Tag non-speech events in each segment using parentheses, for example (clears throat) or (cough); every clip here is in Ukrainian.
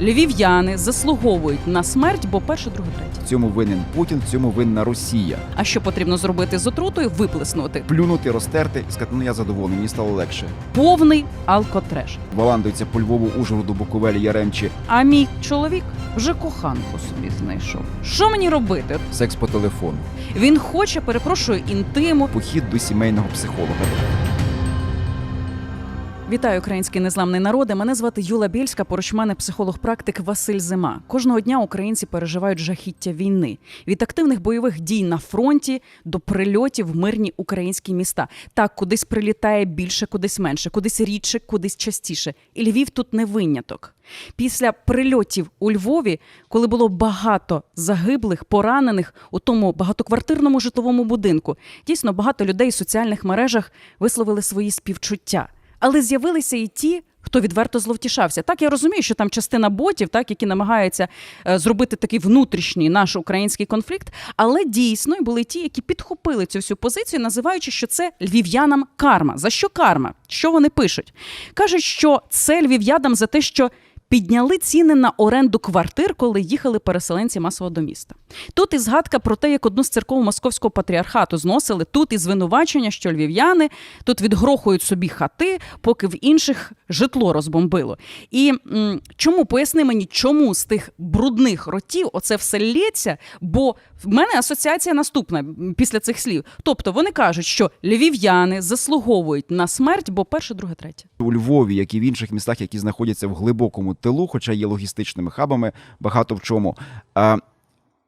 Львів'яни заслуговують на смерть, бо перше, друге, третє. В цьому винен Путін, в цьому винна Росія. А що потрібно зробити з отрутою? Виплеснути Плюнути, розтерти і сказати, ну я задоволений, мені стало легше. повний алкотреш. Валандується по Львову, Ужгороду, Буковелі, Яремчі, А мій чоловік вже коханку собі знайшов. Що мені робити? секс по телефону, Він хоче, перепрошую, інтиму. похід до сімейного психолога. Вітаю, український незламний народи. Мене звати Юла Бєльська, поруч мене психолог-практик Василь Зима. Кожного дня українці переживають жахіття війни від активних бойових дій на фронті до прильотів в мирні українські міста. Так, кудись прилітає більше, кудись менше, кудись рідше, кудись частіше. І Львів тут не виняток. Після прильотів у Львові, коли було багато загиблих, поранених у тому багатоквартирному житловому будинку, дійсно багато людей в соціальних мережах висловили свої співчуття. Але з'явилися і ті, хто відверто зловтішався. Так я розумію, що там частина ботів, так які намагаються е, зробити такий внутрішній наш український конфлікт. Але дійсно були ті, які підхопили цю всю позицію, називаючи, що це львів'янам карма. За що карма? Що вони пишуть? кажуть, що це львів'янам за те, що. Підняли ціни на оренду квартир, коли їхали переселенці масово до міста. Тут і згадка про те, як одну з церков московського патріархату зносили. Тут і звинувачення, що львів'яни тут відгрохують собі хати, поки в інших житло розбомбило. І м, чому поясни мені, чому з тих брудних ротів оце все лється? Бо в мене асоціація наступна після цих слів. Тобто вони кажуть, що львів'яни заслуговують на смерть, бо перше, друге, третє. У Львові, як і в інших містах, які знаходяться в глибокому тилу, хоча є логістичними хабами, багато в чому.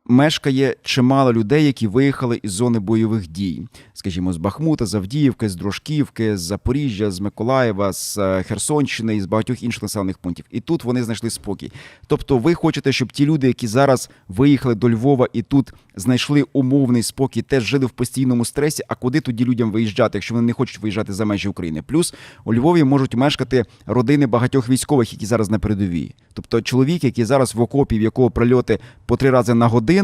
Мешкає чимало людей, які виїхали із зони бойових дій, скажімо, з Бахмута, з Авдіївки, з Дружківки, з Запоріжжя, з Миколаєва, з е, Херсонщини і з багатьох інших населених пунктів. І тут вони знайшли спокій. Тобто, ви хочете, щоб ті люди, які зараз виїхали до Львова і тут знайшли умовний спокій, теж жили в постійному стресі. А куди тоді людям виїжджати, якщо вони не хочуть виїжджати за межі України? Плюс у Львові можуть мешкати родини багатьох військових, які зараз на передовій. Тобто, чоловік, який зараз в окопі, в якого прильоти по три рази на годину.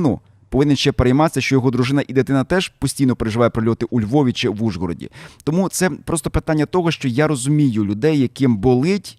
Повинен ще перейматися, що його дружина і дитина теж постійно переживає прильоти у Львові чи в Ужгороді. Тому це просто питання того, що я розумію людей, яким болить,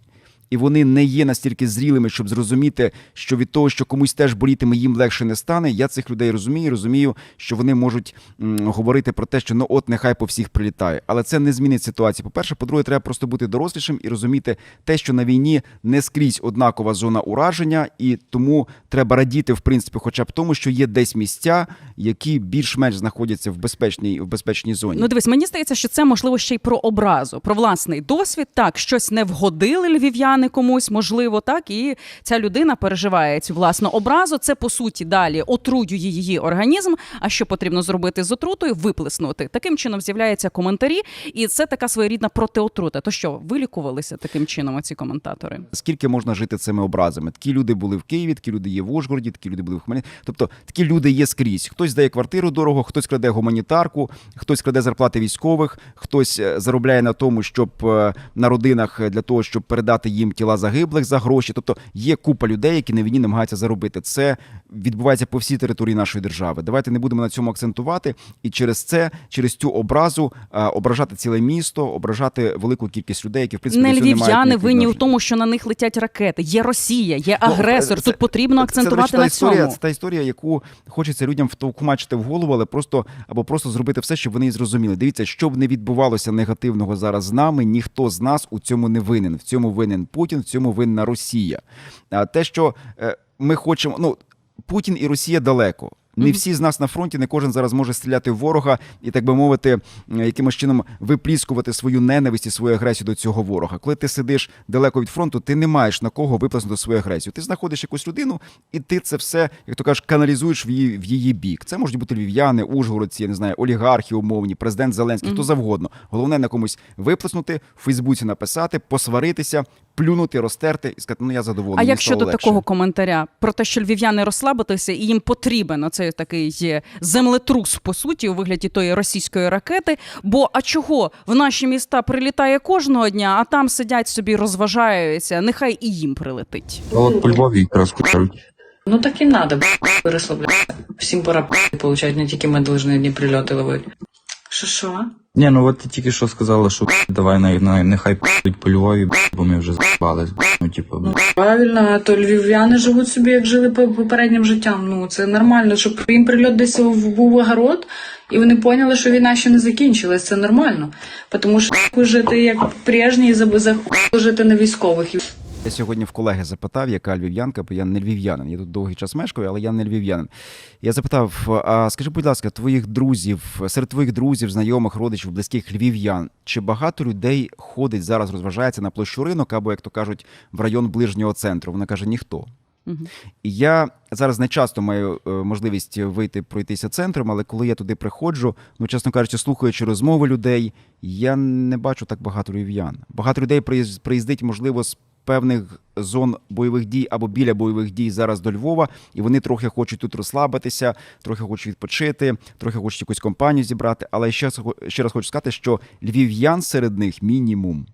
і вони не є настільки зрілими, щоб зрозуміти, що від того, що комусь теж болітиме, їм легше не стане. Я цих людей розумію, розумію, що вони можуть говорити про те, що ну от нехай по всіх прилітає. Але це не змінить ситуацію. По-перше, по-друге, треба просто бути дорослішим і розуміти те, що на війні не скрізь однакова зона ураження, і тому треба радіти, в принципі, хоча б тому, що є десь місця, які більш-менш знаходяться в безпечній в безпечній зоні. Ну, дивись, мені здається, що це можливо ще й про образу, про власний досвід. Так, щось не вгодили львів'яни комусь, можливо, так, і ця людина переживає цю власну образу. Це по суті далі отруює її організм. А що потрібно зробити з отрутою? Виплеснути. Таким чином з'являються коментарі, і це така своєрідна протиотрута. То що, вилікувалися таким чином ці коментатори? Скільки можна жити цими образами? Такі люди були в Києві, такі люди є в Ужгороді, такі люди були в Хмельницькому. Тобто такі люди є скрізь. Хтось здає квартиру дорого, хтось краде гуманітарку, хтось краде зарплати військових, хтось е, заробляє на тому, щоб е, на родинах для того, щоб передати їм тіла загиблих за гроші. Тобто є купа людей, які на війні намагаються заробити. Це відбувається по всій території нашої держави. Давайте не будемо на цьому акцентувати, і через це, через цю образу е, ображати ціле місто, ображати велику кількість людей, які в принципі Не львів'яни винні у тому, що на них летять ракети. Є Росія, є Ну, агресор. це- Тут потрібно акцентувати на історія, цьому. Це та історія, яку хочеться людям втовкмачити в голову, але просто або просто зробити все, щоб вони зрозуміли. Дивіться, що б не відбувалося негативного зараз з нами, ніхто з нас у цьому не винен. В цьому винен Путін, в цьому винна Росія. А те, що е, ми хочемо, ну Путін і Росія далеко. Не всі з нас на фронті, не кожен зараз може стріляти в ворога і, так би мовити, е, якимось чином випліскувати свою ненависть і свою агресію до цього ворога. Коли ти сидиш далеко від фронту, ти не маєш на кого виплеснути свою агресію. Ти знаходиш якусь людину, і ти це все, як то кажеш, каналізуєш в її в її бік. Це можуть бути львів'яни, ужгородці, я не знаю, олігархи умовні, президент Зеленський, хто завгодно. Головне на комусь виплеснути, в Фейсбуці написати, посваритися, плюнути, розтерти і сказати, ну я задоволений. А як щодо легше. такого коментаря про те, що львів'яни розслабитися, і їм потрібен оцей такий е, землетрус, по суті, у вигляді тої російської ракети. Бо а чого в наші міста прилітає кожного дня, а там сидять собі, розважаються, нехай і їм прилетить. Ну, от по Львові якраз. Ну так і надо, б**, розслаблятися. Всім пора б**, получать, не тільки ми повинні одні прильоти ловити. Що що? Ні, ну от ти тільки що сказала, що давай най, най, нехай п***ють по Львові, бо ми вже з***бались. Ну, типу, Ну, правильно, а то львів'яни живуть собі, як жили по- попереднім життям. Ну, це нормально, щоб їм прильот десь в- був огород, і вони поняли, що війна ще не закінчилась. Це нормально. Тому що жити як прежні і за, за жити на військових. Я сьогодні в колеги запитав, яка львів'янка, бо я не львів'янин. Я тут довгий час мешкаю, але я не львів'янин. Я запитав: а скажи, будь ласка, твоїх друзів, серед твоїх друзів, знайомих, родичів, близьких львів'ян, чи багато людей ходить зараз, розважається на площу ринок або, як то кажуть, в район ближнього центру? Вона каже, ніхто. І я зараз не часто маю е, можливість вийти пройтися центром, але коли я туди приходжу, ну чесно кажучи, слухаючи розмови людей, я не бачу так багато львів'ян. Багато людей приїз- приїздить, можливо, з певних зон бойових дій або біля бойових дій зараз до Львова, і вони трохи хочуть тут розслабитися, трохи хочуть відпочити, трохи хочуть якусь компанію зібрати. Але ще, ще раз хочу сказати, що львів'ян серед них мінімум.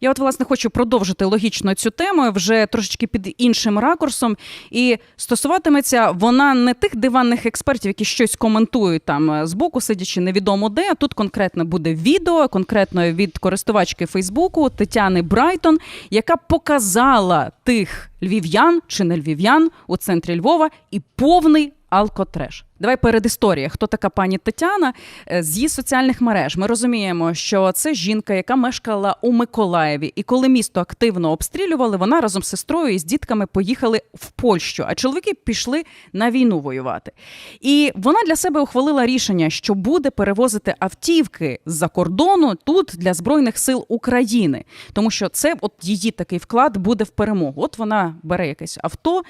Я от власне хочу продовжити логічно цю тему вже трошечки під іншим ракурсом. І стосуватиметься вона не тих диванних експертів, які щось коментують там е, збоку, сидячи невідомо де. А тут конкретно буде відео, конкретно від користувачки Фейсбуку Тетяни Брайтон, яка показала тих львів'ян чи не львів'ян у центрі Львова і повний алкотреш. Давай перед історією. Хто така пані Тетяна Е, з її соціальних мереж? Ми розуміємо, що це жінка, яка мешкала у Миколаєві, і коли місто активно обстрілювали, вона разом з сестрою і з дітками поїхали в Польщу. А чоловіки пішли на війну воювати. І вона для себе ухвалила рішення, що буде перевозити автівки з-за кордону тут для збройних сил України, тому що це от її такий вклад буде в перемогу. От вона бере якесь авто.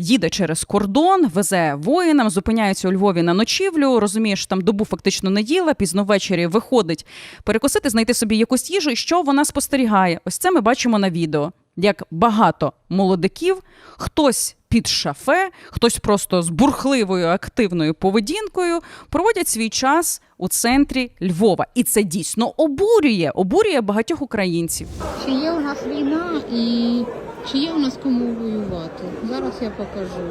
Їде через кордон, везе воїнам, зупиняється у Львові на ночівлю. Розуміє, що там добу фактично не їла, пізно ввечері виходить перекусити, знайти собі якусь їжу, і що вона спостерігає. Ось це ми бачимо на відео. Як багато молодиків, хтось під шафе, хтось просто з бурхливою активною поведінкою проводять свій час у центрі Львова. І це дійсно обурює, обурює багатьох українців. Чи є у нас війна і чи є у нас кому воювати? Зараз я покажу.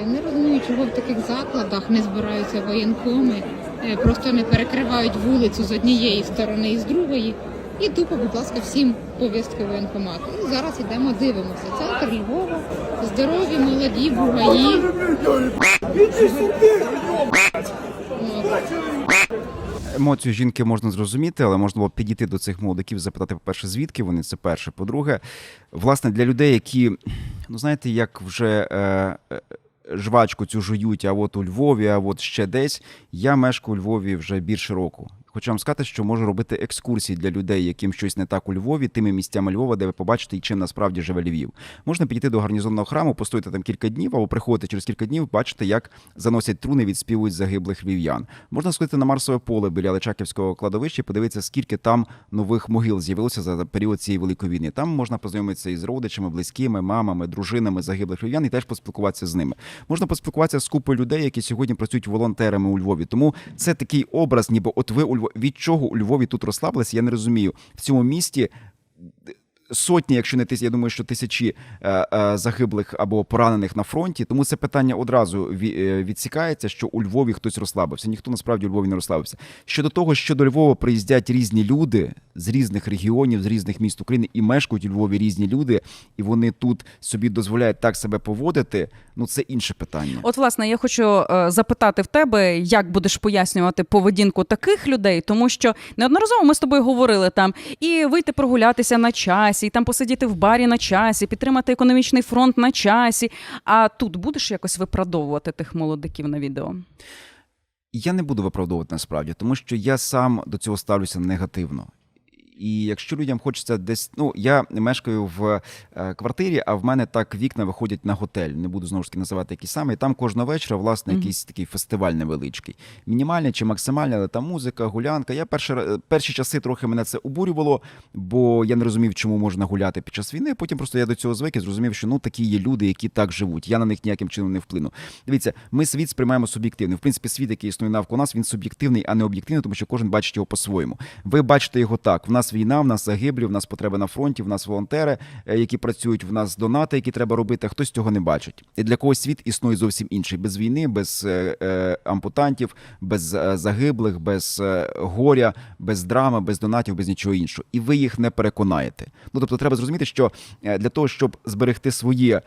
Е, Не розумію, чого в таких закладах не збираються воєнкоми, е, просто не перекривають вулицю з однієї сторони і з другої. І тупо, будь ласка, всім повістки воєнкомату. І зараз йдемо, дивимося. Центр Львова, здорові, молоді, бугаї. От. Емоцію жінки можна зрозуміти, але можна було підійти до цих молодиків, запитати, по-перше, звідки вони це перше. По-друге, власне, для людей, які, ну знаєте, як вже е, е, жвачку цю жують, а от у Львові, а от ще десь. Я мешкаю у Львові вже більше року. Хочу вам сказати, що можу робити екскурсії для людей, яким щось не так у Львові, тими місцями Львова, де ви побачите, чим насправді живе Львів. Можна підійти до гарнізонного храму, постояти там кілька днів, або приходити через кілька днів, бачити, як заносять труни, відспівують загиблих львів'ян. Можна сходити на Марсове поле біля Личаківського кладовища, подивитися, скільки там нових могил з'явилося за період цієї великої війни. Там можна познайомитися із родичами, близькими, мамами, дружинами загиблих львів'ян і теж поспілкуватися з ними. Можна поспілкуватися з купою людей, які сьогодні працюють волонтерами у Львові. Тому це такий образ, ніби от ви у Львові. Від чого у Львові тут розслабилися, я не розумію. В цьому місті сотні, якщо не тисячі, я думаю, що тисячі е, е, загиблих або поранених на фронті. Тому це питання одразу е, відсікається, що у Львові хтось розслабився. Ніхто насправді у Львові не розслабився. Щодо того, що до Львова приїздять різні люди з різних регіонів, з різних міст України і мешкають у Львові різні люди, і вони тут собі дозволяють так себе поводити. Ну це інше питання. От, власне, я хочу запитати в тебе, як будеш пояснювати поведінку таких людей, тому що неодноразово ми з тобою говорили там і вийти прогулятися на часі, і там посидіти в барі на часі, підтримати економічний фронт на часі. А тут будеш якось виправдовувати тих молодиків на відео? Я не буду виправдовувати насправді, тому що я сам до цього ставлюся негативно. І якщо людям хочеться десь, ну я мешкаю в е, квартирі, а в мене так вікна виходять на готель. Не буду знову ж таки називати який саме. І там кожного вечора, власне, якийсь такий фестиваль невеличкий. Мінімальний чи максимальний, але там музика, гулянка. Я перші, перші часи трохи мене це обурювало, бо я не розумів, чому можна гуляти під час війни. Потім просто я до цього звик і зрозумів, що ну такі є люди, які так живуть. Я на них ніяким чином не вплину. Дивіться, ми світ сприймаємо суб'єктивно. В принципі, світ, який існує навколо нас, він суб'єктивний, а не об'єктивний, тому що кожен бачить його по-своєму. Ви бачите його так. В нас війна, в нас загиблі, в нас потреби на фронті, в нас волонтери, е, які працюють, в нас донати, які треба робити. Хтось цього не бачить. І для когось світ існує зовсім інший, без війни, без е, е, ампутантів, без загиблих, без горя, без драми, без донатів, без нічого іншого. І ви їх не переконаєте. Ну тобто, треба зрозуміти, що для того, щоб зберегти своє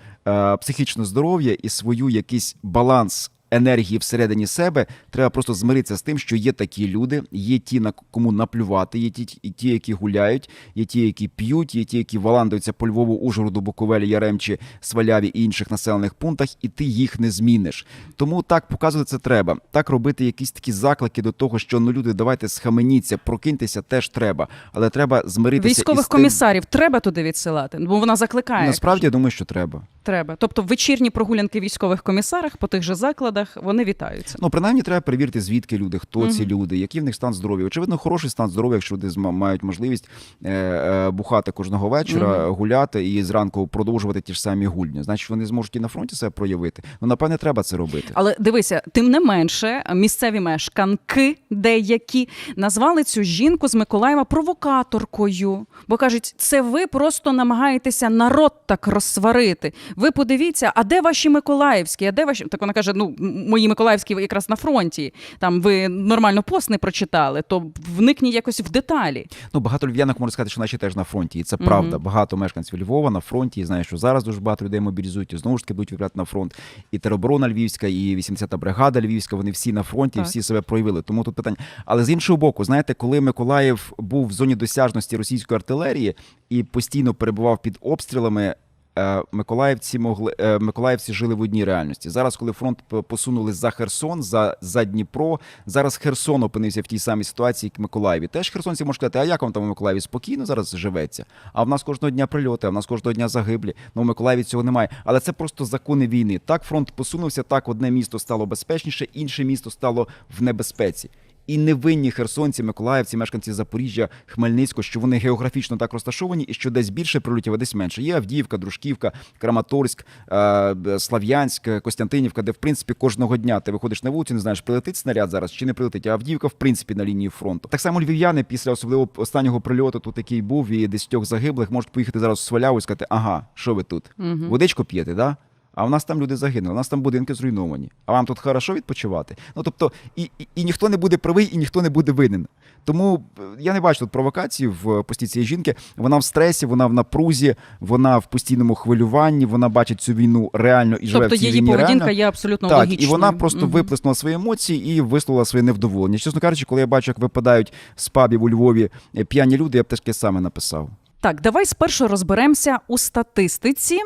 психічне здоров'я і свою якийсь баланс. Енергії всередині себе треба просто змиритися з тим, що є такі люди, є ті, на кому наплювати, є ті, ті, які гуляють, є ті, які п'ють, є ті, які валандуються по Львову, Ужгороду, Буковелі, Яремчі, Сваляві і інших населених пунктах, і ти їх не зміниш. Тому так показувати це треба. Так робити якісь такі заклики до того, що ну люди, давайте схаменіться, прокиньтеся, теж треба. Але треба змиритися Військових із тим- комісарів треба туди відсилати, бо вона закликає. Насправді я думаю, що треба. Треба. Тобто вечірні прогулянки військових комісарах по тих же закладах вони вітаються. Ну, принаймні, треба перевірити, звідки люди, хто ці люди, який в них стан здоров'я. Очевидно, хороший стан здоров'я, якщо люди мають можливість е, е, бухати кожного вечора, гуляти і зранку продовжувати ті ж самі гульні. Значить, вони зможуть і на фронті себе проявити. Ну, напевне, треба це робити. Але дивися, тим не менше, місцеві мешканки деякі назвали цю жінку з Миколаєва провокаторкою. Бо кажуть, це ви просто намагаєтеся народ так розсварити. Ви подивіться, а де ваші Миколаївські? А де ваші? Так вона каже: ну мої Миколаївські якраз на фронті. Там ви нормально пост не прочитали, то вникніть якось в деталі. Ну, багато львів'янок можуть сказати, що наші теж на фронті, і це Мгм. правда. Багато мешканців Львова на фронті. І знаю, що зараз дуже багато людей мобілізують і знову ж таки будуть відправляти на фронт. І тероборона Львівська, і 80-та бригада Львівська. Вони всі на фронті, Так. всі себе проявили. Тому тут питання. Але з іншого боку, знаєте, коли Миколаїв був в зоні досяжності російської артилерії і постійно перебував під обстрілами. Е, Миколаївці могли е, Миколаївці жили в одній реальності. Зараз, коли фронт посунули за Херсон, за, за Дніпро, зараз Херсон опинився в тій самій ситуації, як Миколаєві. Теж херсонці можуть сказати, а як вам там у Миколаєві спокійно зараз живеться? А в нас кожного дня прильоти, а в нас кожного дня загиблі. Ну у Миколаєві цього немає. Але це просто закони війни. Так фронт посунувся, так одне місто стало безпечніше, інше місто стало в небезпеці. І невинні херсонці, миколаївці, мешканці Запоріжжя, Хмельницького, що вони географічно так розташовані, і що десь більше прильотів, а десь менше. Є Авдіївка, Дружківка, Краматорськ, е, Слав'янськ, Костянтинівка, де в принципі кожного дня ти виходиш на вулицю, не знаєш, прилетить снаряд зараз чи не прилетить. А Авдіївка, в принципі, на лінії фронту. Так само львів'яни після особливо останнього прильоту, тут який був, і десятьох загиблих, можуть поїхати зараз у Сваляву і сказати, ага, що ви тут? Водичку п'єте, да? А в нас там люди загинули, у нас там будинки зруйновані. А вам тут хорошо відпочивати? Ну тобто, і, і, і ніхто не буде правий, і ніхто не буде винен. Тому е, я не бачу тут провокації в е, пості цієї жінки. Вона в стресі, вона в напрузі, вона в постійному хвилюванні, вона бачить цю війну реально і живе Тобто в цій її війні поведінка реально. є абсолютно Так, логічною. і вона просто Мгм. виплеснула свої емоції і висловила своє невдоволення. Чесно кажучи, коли я бачу, як випадають з пабів у Львові е, п'яні люди, я б теж саме написав. Так, давай спершу розберемося у статистиці.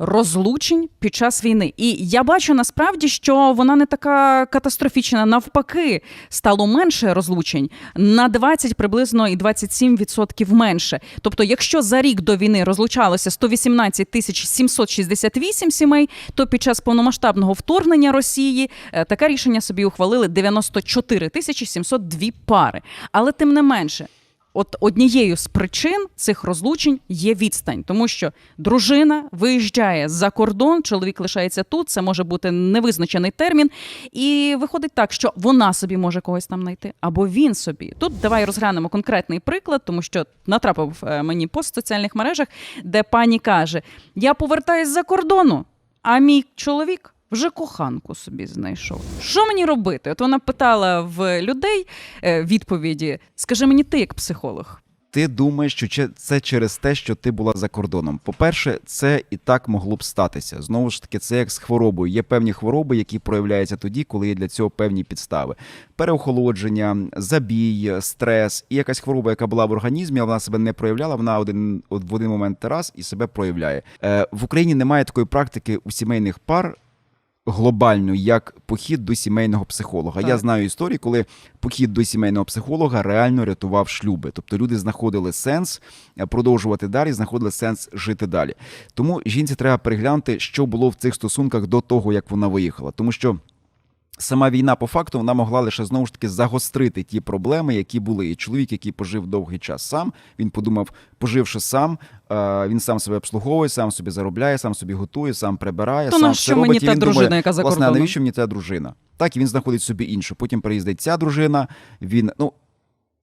Розлучень під час війни, і я бачу насправді, що вона не така катастрофічна. Навпаки, стало менше розлучень на 20 приблизно і 27% менше. Тобто, якщо за рік до війни розлучалося 118 тисяч 768 сімей, то під час повномасштабного вторгнення Росії е, таке рішення собі ухвалили 94 тисячі 702 пари. Але тим не менше. От однією з причин цих розлучень є відстань, тому що дружина виїжджає за кордон, чоловік лишається тут. Це може бути невизначений термін, і виходить так, що вона собі може когось там знайти, або він собі. Тут давай розглянемо конкретний приклад, тому що натрапив е, мені пост в соціальних мережах, де пані каже: Я повертаюсь за кордону, а мій чоловік. Вже коханку собі знайшов. Що мені робити? От вона питала в людей е, відповіді: скажи мені, ти як психолог. Ти думаєш, що це через те, що ти була за кордоном. По-перше, це і так могло б статися. Знову ж таки, це як з хворобою. Є певні хвороби, які проявляються тоді, коли є для цього певні підстави: переохолодження, забій, стрес і якась хвороба, яка була в організмі, а вона себе не проявляла. Вона один в один момент раз і себе проявляє. Е, в Україні немає такої практики у сімейних пар. Глобально, як похід до сімейного психолога. Так. Я знаю історії, коли похід до сімейного психолога реально рятував шлюби. Тобто люди знаходили сенс е, продовжувати далі, знаходили сенс жити далі. Тому жінці треба переглянути, що було в цих стосунках до того, як вона виїхала. Тому що сама війна, по факту, вона могла лише знову ж таки загострити ті проблеми, які були. І чоловік, який пожив довгий час сам, він подумав, поживши сам, е, він сам себе обслуговує, сам собі заробляє, сам собі готує, сам прибирає, То сам все робить. мені та він дружина, думає, яка за власне, а навіщо мені та дружина? Так, і він знаходить собі іншу. Потім приїздить ця дружина. Він ну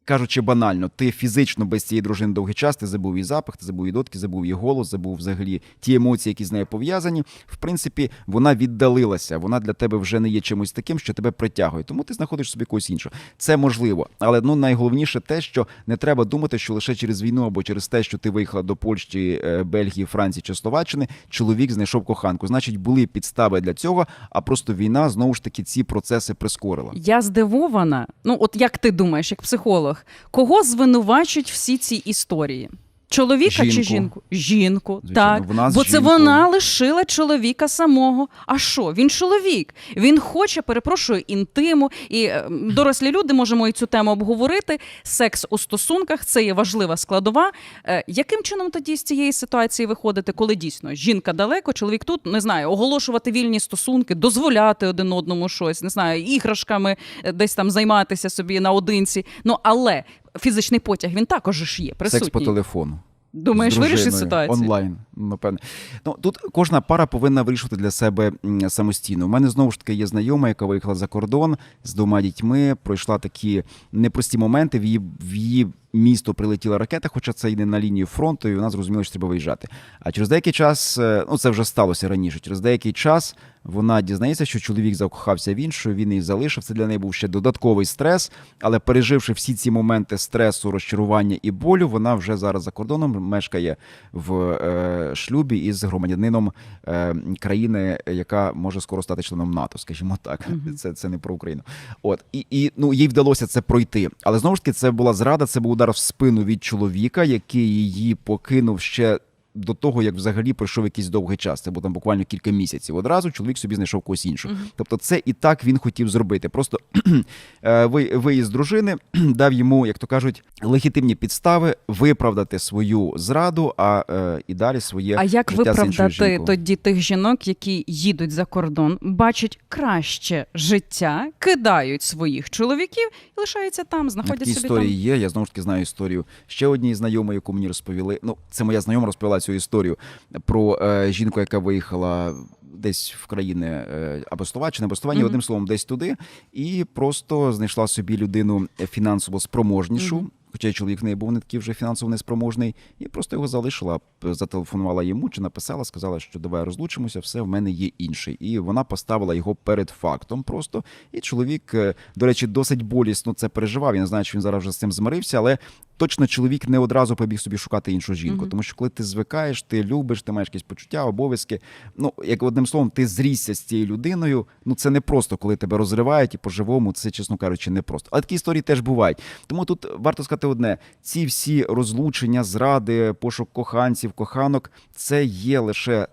кажучи банально, ти фізично без цієї дружини довгий час, ти забув її запах, ти забув її дотки, забув її голос, забув взагалі ті емоції, які з нею пов'язані. В принципі, вона віддалилася. Вона для тебе вже не є чимось таким, що тебе притягує. Тому ти знаходиш собі когось іншого. Це можливо, але ну найголовніше те, що не треба думати, що лише через війну або через те, що ти виїхала до Польщі, е, Бельгії, Франції чи Словаччини, чоловік знайшов коханку. Значить, були підстави для цього, а просто війна знову ж таки ці процеси прискорила. Я здивована. Ну, от як ти думаєш, як психолог, кого звинувачують всі ці історії? Чоловіка чи Жінку. жінку? Жінку, Звичайно, так. в нас Бо це жінку. вона лишила чоловіка самого. А що? Він чоловік. Він хоче, перепрошую, інтиму. І е, дорослі люди можемо і цю тему обговорити. Секс у стосунках це є важлива складова. Е, яким чином тоді з цієї ситуації виходити, коли дійсно жінка далеко, чоловік тут не знаю, оголошувати вільні стосунки, дозволяти один одному щось, не знаю, іграшками е, десь там займатися собі наодинці. Ну але фізичний потяг він також ж є присутній. Секс по телефону. Думаєш, вирішить ситуацію? онлайн. Напевне. Ну тут кожна пара повинна вирішувати для себе самостійно. У мене знову ж таки є знайома, яка виїхала за кордон з двома дітьми. Пройшла такі непрості моменти. В її в її місто прилетіла ракета, хоча це йде на лінію фронту, і вона зрозуміла, що треба виїжджати. А через деякий час, е, ну це вже сталося раніше. Через деякий час вона дізнається, що чоловік закохався в іншу, він її залишив. Це для неї був ще додатковий стрес. Але переживши всі ці моменти стресу, розчарування і болю, вона вже зараз за кордоном мешкає в е, шлюбі із громадянином е, країни, яка може скоро стати членом НАТО, скажімо так. Це, це не про Україну. От і, і ну їй вдалося це пройти. Але знову ж таки, це була зрада, це був удар в спину від чоловіка, який її покинув ще. До того, як взагалі пройшов якийсь довгий час, це було там буквально кілька місяців. Одразу чоловік собі знайшов когось іншого. Тобто, це і так він хотів зробити. Просто (clears throat) е, ви- виїзд дружини (clears throat) дав йому, як то кажуть, легітимні підстави виправдати свою зраду, а е, і далі своє А як життя виправдати тоді тих жінок, які їдуть за кордон, бачать краще життя, кидають своїх чоловіків і лишаються там, знаходять Такі собі історії там. є. Я знову ж таки знаю історію ще однієї знайомої, яку мені розповіли. Ну, це моя знайома розповіла цю історію про е, жінку, яка виїхала десь в країни е, або Словаччини, або Словенії, Мгм. одним словом, десь туди, і просто знайшла собі людину фінансово спроможнішу. Мгм. Хоча чоловік в неї був не такий вже фінансово неспроможний, і просто його залишила, зателефонувала йому чи написала, сказала, що давай розлучимося, все в мене є інший. І вона поставила його перед фактом просто. І чоловік, е, до речі, досить болісно це переживав. Я не знаю, чи він зараз вже з цим змирився, але точно чоловік не одразу побіг собі шукати іншу жінку. Мгм. Тому що коли ти звикаєш, ти любиш, ти маєш якісь почуття, обов'язки. Ну, як одним словом, ти зрісся з цією людиною. Ну це не просто, коли тебе розривають і по-живому, це, чесно кажучи, не просто. Але такі історії теж бувають. Тому тут варто сказати одне: ці всі розлучення, зради, пошук коханців, коханок, це є лише.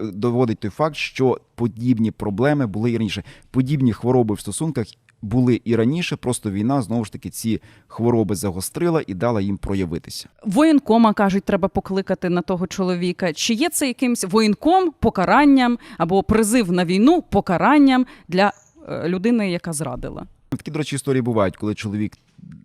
Доводить той факт, що подібні проблеми були і раніше. Подібні хвороби в стосунках були і раніше. Просто війна знову ж таки ці хвороби загострила і дала їм проявитися. Воєнкома кажуть, треба покликати на того чоловіка. Чи є це якимсь воєнком покаранням або призив на війну покаранням для е, людини, яка зрадила? Такі, до речі, історії бувають, коли чоловік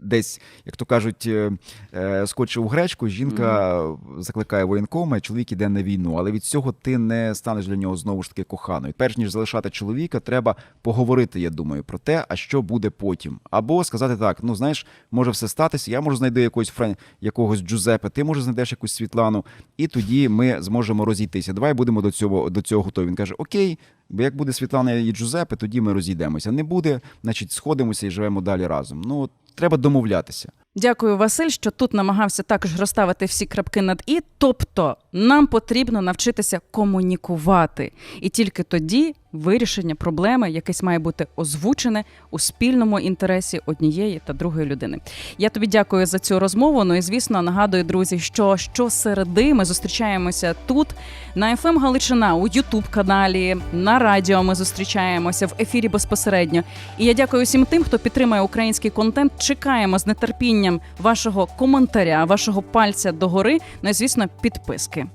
десь, як то кажуть, е, е, скочив у гречку, жінка закликає воєнкома, і чоловік іде на війну. Але від цього ти не станеш для нього знову ж таки коханою. Перш ніж залишати чоловіка, треба поговорити, я думаю, про те, а що буде потім. Або сказати так: ну знаєш, може все статися. Я можу знайти якогось френ... якогось Джузепе, ти може знайдеш якусь Світлану, і тоді ми зможемо розійтися. Давай будемо до цього до цього готові. Він каже: Окей. Бо як буде Світлана і Джузепе, тоді ми розійдемося. Не буде, значить, сходимося і живемо далі разом. Ну от треба домовлятися. Дякую, Василь, що тут намагався також розставити всі крапки над і. Тобто, нам потрібно навчитися комунікувати, і тільки тоді вирішення проблеми якесь має бути озвучене у спільному інтересі однієї та другої людини. Я тобі дякую за цю розмову. Ну і звісно, нагадую, друзі, що щосереди ми зустрічаємося тут на FM Галичина у Ютуб каналі, на радіо. Ми зустрічаємося в ефірі безпосередньо. І я дякую всім тим, хто підтримує український контент. Чекаємо з нетерпінням вашого коментаря, вашого пальця догори. Ну і звісно, підписки.